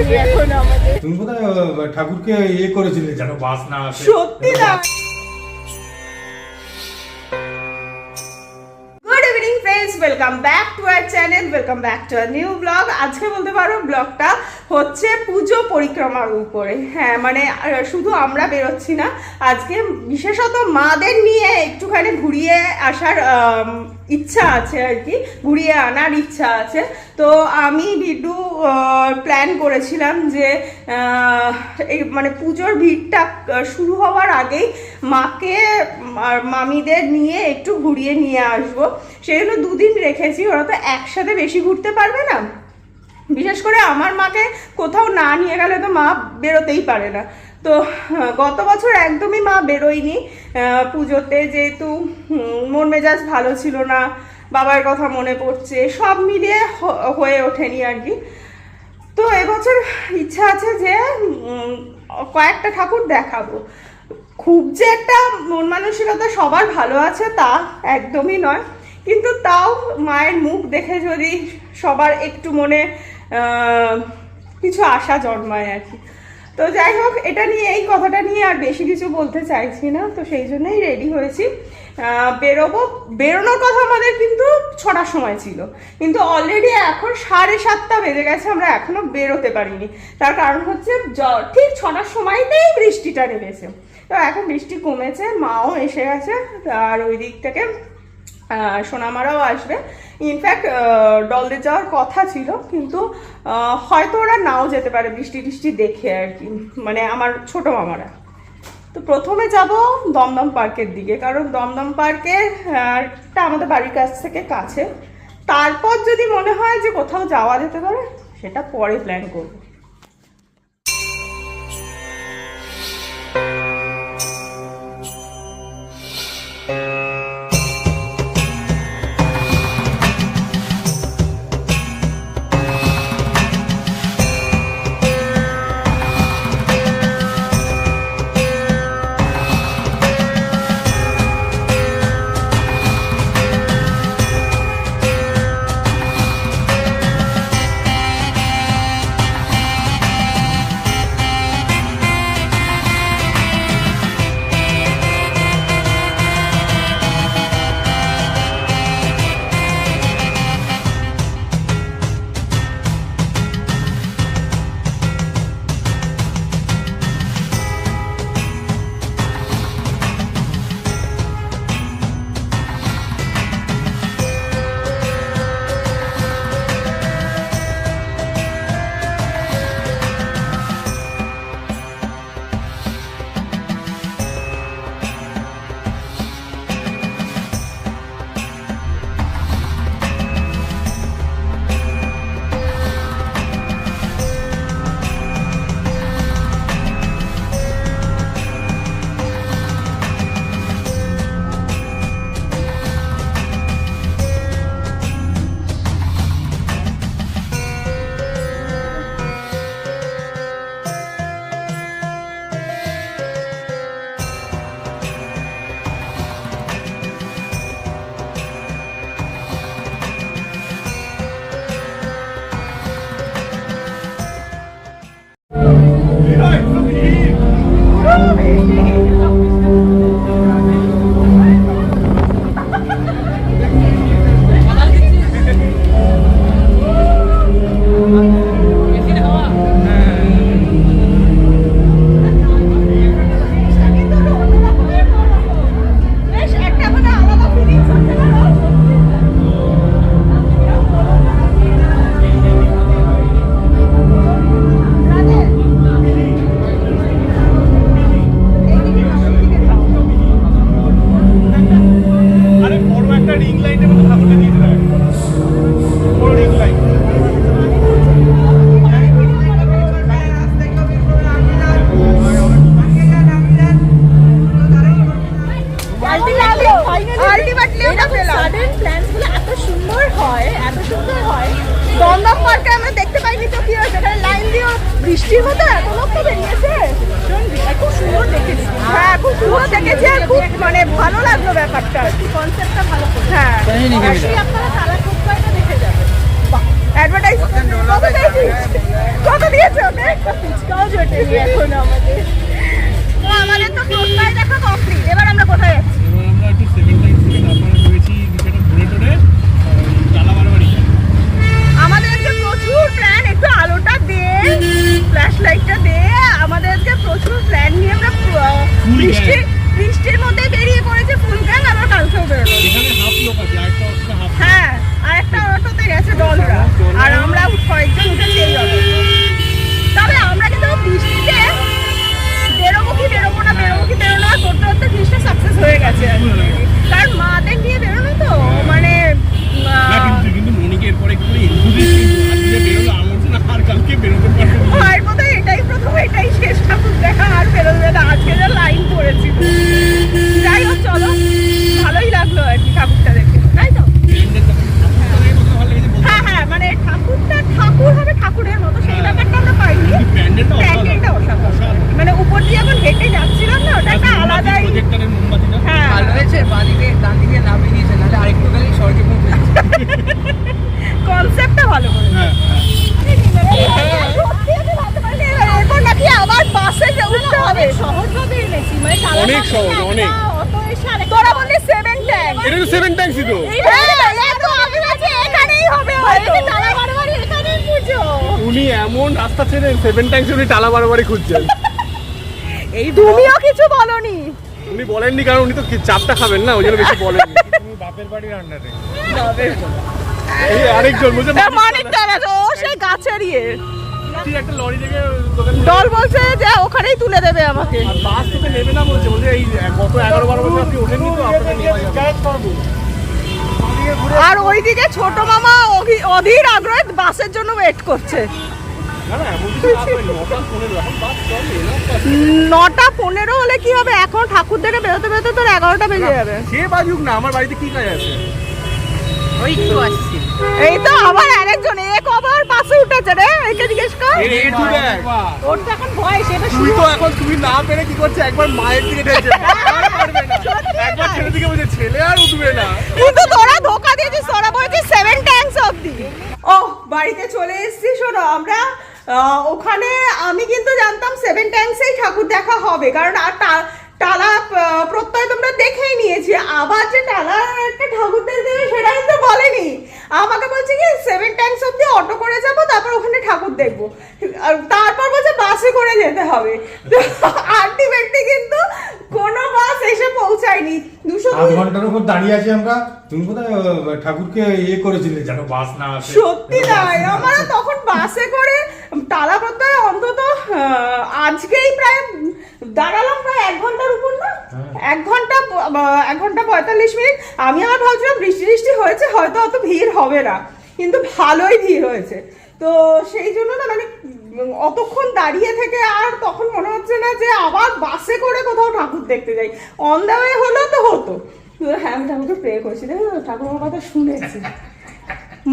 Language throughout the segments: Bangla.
হয়নি এখন আমাদের তুমি বোধহয় ঠাকুরকে ইয়ে করেছিলে যেন বাস না আসে? সত্যি না। Welcome back to our channel welcome back to our new blog আজকে বলতে পারো ব্লগটা হচ্ছে পুজো পরিক্রমার উপরে। হ্যাঁ মানে শুধু আমরা বেরোচ্ছি না আজকে বিশেষত মাদের নিয়ে একটুখানি ঘুরিয়ে আসার ইচ্ছা আছে আর কি, ঘুরিয়ে আনার ইচ্ছা আছে। তো আমি ভিডু প্ল্যান করেছিলাম যে এই মানে পুজোর ভিড়টা শুরু হওয়ার আগেই মাকে আর মামিদের নিয়ে একটু ঘুরিয়ে নিয়ে আসব। সেই জন্য দুদিন রেখেছি, ওরা তো একসাথে বেশি ঘুরতে পারবে না। বিশেষ করে আমার মাকে কোথাও না নিয়ে গেলে তো মা বেরোতেই পারে না। তো গত বছর একদমই মা বেরোয়নি। পুজোতে যেহেতু মন মেজাজ ভালো ছিল না, বাবার কথা মনে পড়ছে, সব মিলিয়ে হয়ে ওঠেনি আর কি। তো এবছর ইচ্ছা আছে যে কয়েকটা ঠাকুর দেখাবো। খুব যে একটা মন মানসিকতা সবার ভালো আছে তা একদমই নয়। কিন্তু তাও মায়ের মুখ দেখে যদি সবার একটু মনে কিছু আশা জন্মায় আর কি। তো যাই হোক, এটা নিয়ে, এই কথাটা নিয়ে আর বেশি কিছু বলতে চাইছি না, তো সেই জন্যই রেডি হয়েছি। বেরোবো, বেরোনোর কথা আমাদের কিন্তু ছটার সময় ছিল। কিন্তু অলরেডি এখন সাড়ে সাতটা বেজে গেছে, আমরা এখনও বেরোতে পারিনি। তার কারণ হচ্ছে ঠিক ছটার সময়তেই বৃষ্টিটা নেমেছে। তো এখন বৃষ্টি কমেছে, মাও এসে গেছে, আর ওই দিক থেকে সোনামারাও আসবে। ইনফ্যাক্ট ডলদে যাওয়ার কথা ছিল কিন্তু হয়তো ওরা নাও যেতে পারে বৃষ্টি টিষ্টি দেখে আর কি। মানে আমার ছোট মামারা। তো প্রথমে যাব দমদম পার্কের দিকে কারণ দমদম পার্কের আহ, টা আমাদের বাড়ির কাছ থেকে কাছে। তারপর যদি মনে হয় যে কোথাও যাওয়া যেতে পারে সেটা পরে প্ল্যান করব। ওটা সাডেন এত সুন্দর হয় এত সুন্দর হয়। দমদম পার্কে আমরা দেখতে পাইনি তো কি হয়েছে? এখানে লাইন দিয়ে বৃষ্টির মতো এত লোক তো বেরিয়েছে। খুব সুন্দর দেখেছি। হ্যাঁ খুব সুন্দর দেখেছি আর খুব মানে ভালো লাগল ব্যাপারটা। কনসেপ্টটা ভালো হ্যাঁ। আপনারা কালার দেখে যাবেন? অ্যাডভার্টাইজ কত দিয়েছিস? কত দিয়েছে ওকে? একটা ফুচকাও এখন আমাদের। তো আমাদের তো দেখা কমপ্লিট এবার আমরা কোথায় যাচ্ছি? ফ্ল্যাশ লাইটটা অনেক সহজ, অনেক। তোরা বললি সেভেন ট্যাঙ্ক এটা তো সেভেন ট্যাঙ্কসই তো তারা উনি এমন রাস্তা ছেড়ে সেভেন ট্যাঙ্কস উনি টালা বারবারই খুঁজছেন এই তুমিও কিছু বলনি উনি বলেননি কারণ উনি তো চাপটা খাবেন না ওই জন্য বেশি বলেননি বাপের বাড়ির এই আরেকজন বুঝে মানিক দাঁড়া ও সেই গাছের ইয়ে থেকে দল বলছে যে ওখানেই তুলে দেবে আমাকে। আর বাস তোকে নেবে না বলছে বলছে এই গত এগারো বারো বছর আপনি ওঠেননি তো আপনাকে আর ওইদিকে ছোট মামা অধি- অধীর আগ্রহে বাসের জন্য ওয়েট করছে। নটা পনেরো হলে কি হবে? এখন ঠাকুর দেখে বেরোতে বেরোতে তোর এগারোটা বেজে যাবে। সে বাজুক না আমার বাড়িতে কি কাজ আছে? ওই তো আসছি এই তো আবার আরেকজন এ কবার বাসে উঠেছে রে একে জিজ্ঞেস কর। ওর তো এখন ভয় সেটা তুই তো এখন তুমি না পেরে কি করছে? একবার মায়ের দিকে না। একবার ছেলের দিকে বলছে ছেলে আর উঠবে না। কিন্তু তোরা ধোকা দিয়েছিস তোরা বলেছিস সেভেন ট্যাঙ্কস অবধি। ও বাড়িতে চলে এসেছি শোনো আমরা আহ, ওখানে আমি কিন্তু জানতাম সেভেন ট্যাঙ্কসেই ঠাকুর দেখা হবে কারণ আর টা- টালা প্রত্যয় তোমরা দেখেই নিয়েছি। আবার যে টালা একটা ঠাকুর দেখতে সেটা কিন্তু বলেনি আমাকে বলছে কি সেভেন ট্যাঙ্কস অব্দি অটো করে যাব তারপর ওখানে ঠাকুর দেখব। আর তারপর বলছে বাসে করে যেতে হবে। আলটিমেটলি কিন্তু কোনো বাস এসে পৌঁছায়নি। দুশো আধ ঘণ্টার উপর দাঁড়িয়ে আছি আমরা। তুমি কোথায় ঠাকুরকে ইয়ে করেছিলে যেন বাস না আসে? সত্যি তাই। আমরা তখন বাসে করে টালা প্রত্যয় অন্তত আজকেই প্রায় দাঁড়ালাম প্রায় এক ঘণ্টার উপর না। এক ঘণ্টা এক ঘণ্টা পঁয়তাল্লিশ মিনিট। আমি আবার ভাবছিলাম বৃষ্টি বৃষ্টি হয়েছে, হয়তো অত ভিড় হবে না। কিন্তু ভালোই ভিড় হয়েছে। তো সেই জন্য না মানে অতক্ষণ দাঁড়িয়ে থেকে আর তখন মনে হচ্ছে না যে আবার বাসে করে কোথাও ঠাকুর দেখতে যাই। অন দ্য ওয়ে হলো তো হতো। হ্যাঁ আমি ঠাকুরকে প্রে করছি। ঠাকুর আমার কথা শুনেছি।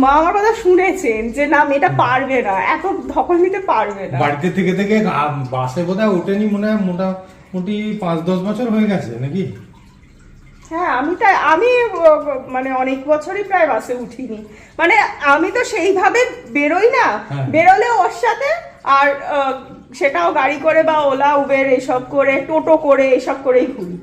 মা আমার কথা শুনেছেন যে, না, মেয়েটা পারবে না। এত ধকল নিতে পারবে না। বাড়িতে থেকে থেকে বাসে বোধহয় ওঠেনি মনে হয় মোটামুটি পাঁচ দশ বছর হয়ে গেছে নাকি? হ্যাঁ আমি তাই আমি মানে অনেক বছরই প্রায় বাসে উঠিনি। মানে আমি তো সেইভাবে বেরোই না। হ্যাঁ। বেরোলে ওর সাথে আর সেটাও গাড়ি করে বা ওলা উবের এসব করে টোটো করে এসব করেই ঘুরি।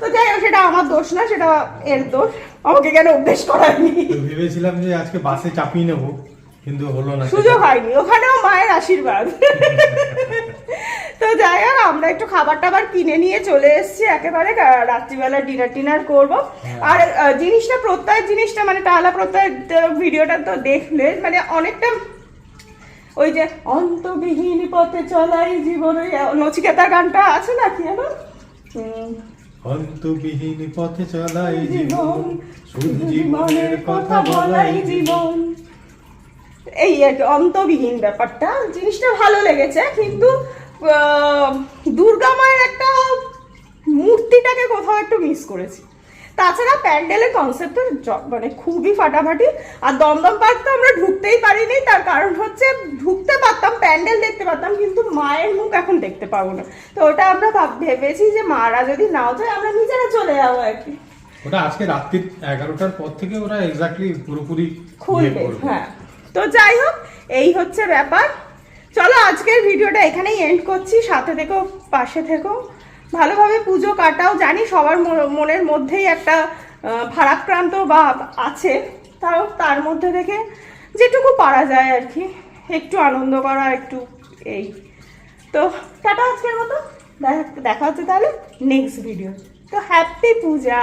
তো যাই হোক সেটা আমার দোষ না সেটা এর দোষ। আমাকে কেন অভ্যেস করায়নি? ভেবেছিলাম যে আজকে বাসে চাপিয়ে নেব কিন্তু হলো না সুযোগ হয়নি। ওখানেও মায়ের আশীর্বাদ। আমরা একটু খাবার টাবার কিনে নিয়ে চলে এসেছি একেবারে রাত্রিবেলা ডিনার টিনার করব। আর জিনিসটা প্রত্যয় জিনিসটা মানে টালা প্রত্যয় ভিডিওটা তো দেখলে মানে অনেকটা ওই যে অন্তবিহীন পথে চলাই জীবন ওই নচিকেতার গানটা আছে না কি অন্তবিহীন পথে চলাই জীবন জীবন জীবনের কথা বলাই জীবন। এই অন্তবিহীন ব্যাপারটা জিনিসটা ভালো লেগেছে কিন্তু দুর্গা মায়ের একটা মূর্তিটাকে কোথাও একটু মিস করেছি। তাছাড়া প্যান্ডেলের কনসেপ্টটা মানে খুবই ফাটাফাটি আর দমদম পার্ক তো আমরা ঢুকতেই পারিনি তার কারণ হচ্ছে ঢুকতে পারতাম প্যান্ডেল দেখতে পারতাম কিন্তু মায়ের মুখ এখন দেখতে পাবো না। তো ওটা আমরা ভাব- ভেবেছি যে মারা যদি নাও যায় আমরা নিজেরা চলে যাব আর কি। ওটা আজকে রাত্রি এগারোটার পর থেকে ওরা এক্স্যাক্টলি পুরোপুরি ইয়ে খুলবে হ্যাঁ। তো যাই হোক এই হচ্ছে ব্যাপার। চলো আজকের ভিডিওটা এখানেই এন্ড করছি। সাথে থেকো, পাশে থেকো। ভালোভাবে পুজো কাটাও। জানি সবার মনের মধ্যেই একটা ভারাক্রান্ত ভাব আছে। তাও তার মধ্যে থেকে যেটুকু পারা যায় আর কি। একটু আনন্দ করা, একটু এই। তো টাটা আজকের মতো। দেখা- দেখা হচ্ছে তাহলে নেক্সট ভিডিও তো হ্যাপি পূজা!